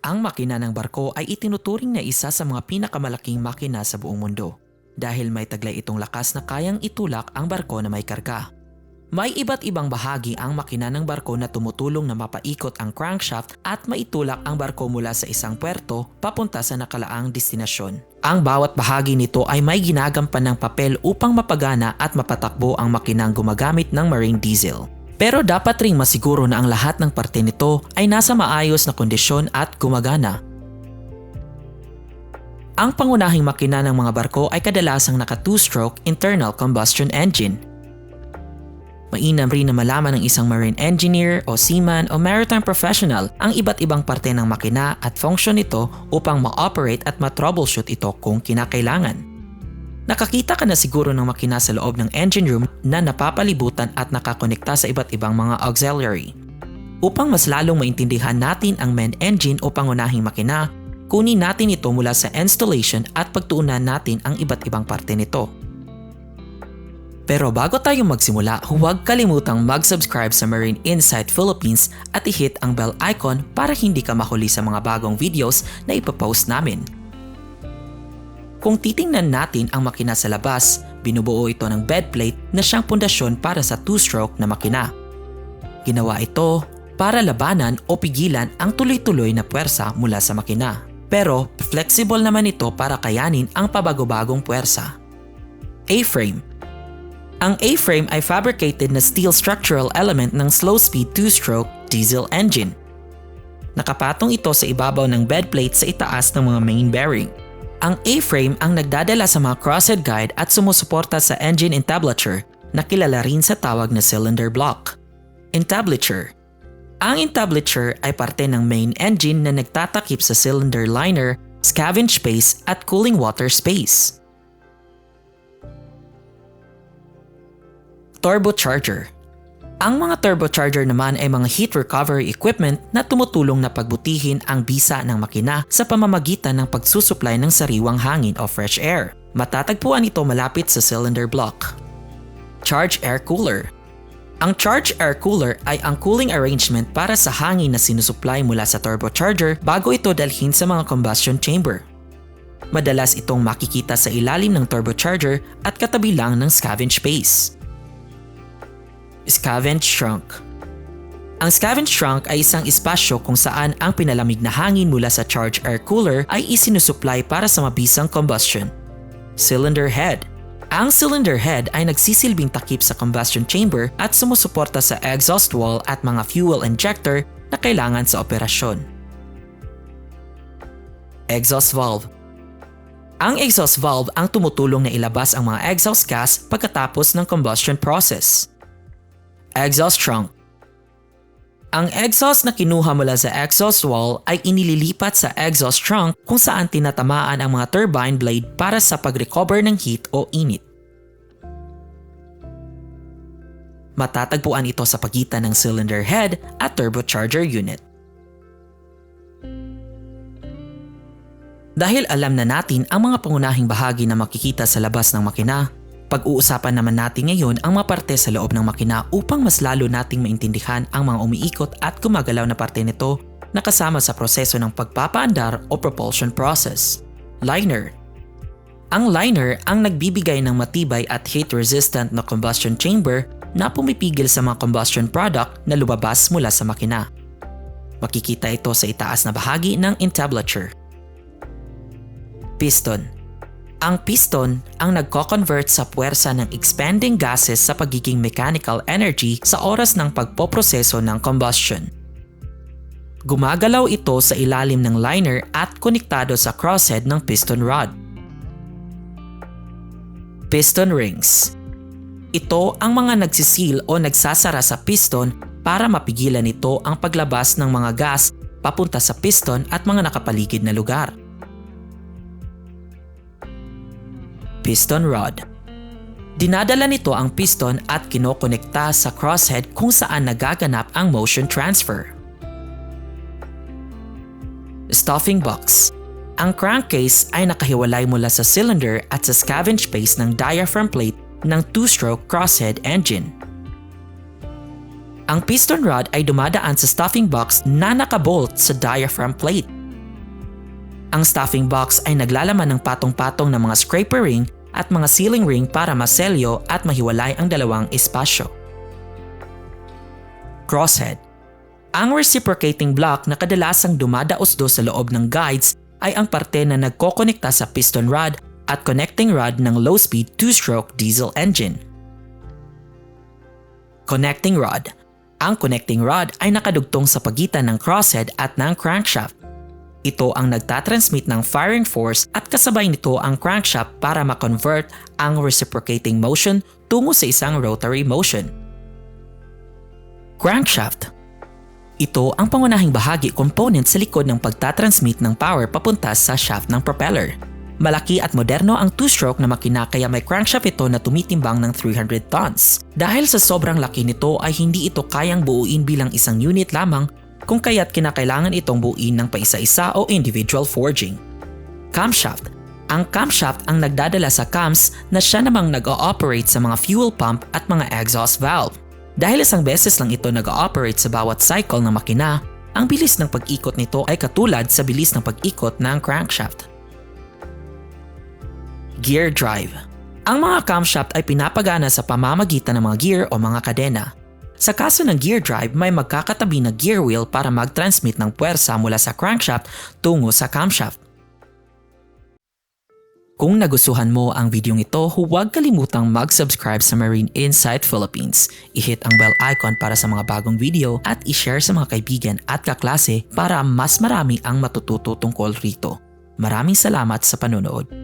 Ang makina ng barko ay itinuturing na isa sa mga pinakamalaking makina sa buong mundo dahil may taglay itong lakas na kayang itulak ang barko na may karga. May iba't ibang bahagi ang makina ng barko na tumutulong na mapaikot ang crankshaft at maitulak ang barko mula sa isang puerto papunta sa nakalaang destinasyon. Ang bawat bahagi nito ay may ginagampan ng papel upang mapagana at mapatakbo ang makinang gumagamit ng marine diesel. Pero dapat ring masiguro na ang lahat ng parte nito ay nasa maayos na kondisyon at gumagana. Ang pangunahing makina ng mga barko ay kadalasang naka two-stroke internal combustion engine Mainam rin na malaman ng isang marine engineer o seaman o maritime professional ang iba't ibang parte ng makina at function nito upang ma-operate at ma-troubleshoot ito kung kinakailangan. Nakakita ka na siguro ng makina sa loob ng engine room na napapalibutan at nakakonekta sa iba't ibang mga auxiliary. Upang mas lalong maintindihan natin ang main engine o pangunahing makina, kunin natin ito mula sa installation at pagtuunan natin ang iba't ibang parte nito. Pero bago tayo magsimula, huwag kalimutang mag-subscribe sa Marine Insight Philippines at i-hit ang bell icon para hindi ka mahuli sa mga bagong videos na ipapost namin. Kung titingnan natin ang makina sa labas, binubuo ito ng bed plate na siyang pundasyon para sa two-stroke na makina. Ginawa ito para labanan o pigilan ang tuloy-tuloy na puwersa mula sa makina. Pero flexible naman ito para kayanin ang pabago-bagong puwersa. A-frame ang A-frame ay fabricated na steel structural element ng slow-speed two-stroke diesel engine. Nakapatong ito sa ibabaw ng bed plate sa itaas ng mga main bearing. Ang A-frame ang nagdadala sa mga crosshead guide at sumusuporta sa engine entablature na kilala rin sa tawag na cylinder block. Entablature Ang entablature ay parte ng main engine na nagtatakip sa cylinder liner, scavenge space at cooling water space. turbocharger. Ang mga turbocharger naman ay mga heat recovery equipment na tumutulong na pagbutihin ang bisa ng makina sa pamamagitan ng pagsusupply ng sariwang hangin o fresh air. Matatagpuan ito malapit sa cylinder block. Charge air cooler. Ang charge air cooler ay ang cooling arrangement para sa hangin na sinusupply mula sa turbocharger bago ito dalhin sa mga combustion chamber. Madalas itong makikita sa ilalim ng turbocharger at katabi lang ng scavenge space. Scavenge Trunk Ang scavenge trunk ay isang espasyo kung saan ang pinalamig na hangin mula sa charge air cooler ay isinusupply para sa mabisang combustion. Cylinder head Ang cylinder head ay nagsisilbing takip sa combustion chamber at sumusuporta sa exhaust wall at mga fuel injector na kailangan sa operasyon. Exhaust valve ang exhaust valve ang tumutulong na ilabas ang mga exhaust gas pagkatapos ng combustion process. Exhaust trunk Ang exhaust na kinuha mula sa exhaust wall ay inililipat sa exhaust trunk kung saan tinatamaan ang mga turbine blade para sa pag-recover ng heat o init. Matatagpuan ito sa pagitan ng cylinder head at turbocharger unit. Dahil alam na natin ang mga pangunahing bahagi na makikita sa labas ng makina, pag-uusapan naman natin ngayon ang mga parte sa loob ng makina upang mas lalo nating maintindihan ang mga umiikot at gumagalaw na parte nito na kasama sa proseso ng pagpapaandar o propulsion process. Liner Ang liner ang nagbibigay ng matibay at heat-resistant na combustion chamber na pumipigil sa mga combustion product na lumabas mula sa makina. Makikita ito sa itaas na bahagi ng entablature. Piston ang piston ang nagko-convert sa puwersa ng expanding gases sa pagiging mechanical energy sa oras ng pagpoproseso ng combustion. Gumagalaw ito sa ilalim ng liner at konektado sa crosshead ng piston rod. Piston rings Ito ang mga nagsisil o nagsasara sa piston para mapigilan ito ang paglabas ng mga gas papunta sa piston at mga nakapaligid na lugar. Piston rod. Dinadala nito ang piston at kinokonekta sa crosshead kung saan nagaganap ang motion transfer. Stuffing box. Ang crankcase ay nakahiwalay mula sa cylinder at sa scavenge space ng diaphragm plate ng two-stroke crosshead engine. Ang piston rod ay dumadaan sa stuffing box na nakabolt sa diaphragm plate. Ang stuffing box ay naglalaman ng patong-patong ng mga scraper ring at mga sealing ring para maselyo at mahiwalay ang dalawang espasyo. Crosshead Ang reciprocating block na kadalasang dumadaos-do sa loob ng guides ay ang parte na nagkokonekta sa piston rod at connecting rod ng low-speed two-stroke diesel engine. Connecting rod Ang connecting rod ay nakadugtong sa pagitan ng crosshead at ng crankshaft. Ito ang nagtatransmit ng firing force at kasabay nito ang crankshaft para ma-convert ang reciprocating motion tungo sa isang rotary motion. Crankshaft Ito ang pangunahing bahagi component sa likod ng pagtatransmit ng power papunta sa shaft ng propeller. Malaki at moderno ang two-stroke na makina kaya may crankshaft ito na tumitimbang ng 300 tons. Dahil sa sobrang laki nito ay hindi ito kayang buuin bilang isang unit lamang kung kaya't kinakailangan itong buuin ng paisa-isa o individual forging. Camshaft Ang camshaft ang nagdadala sa cams na siya namang nag-ooperate sa mga fuel pump at mga exhaust valve. Dahil isang beses lang ito nag-ooperate sa bawat cycle ng makina, ang bilis ng pag-ikot nito ay katulad sa bilis ng pag-ikot ng crankshaft. Gear drive. Ang mga camshaft ay pinapagana sa pamamagitan ng mga gear o mga kadena. Sa kaso ng gear drive, may magkakatabi na gear wheel para mag-transmit ng puwersa mula sa crankshaft tungo sa camshaft. Kung nagustuhan mo ang videong ito, huwag kalimutang mag-subscribe sa Marine Insight Philippines. I-hit ang bell icon para sa mga bagong video at i-share sa mga kaibigan at kaklase para mas marami ang matututo tungkol rito. Maraming salamat sa panonood.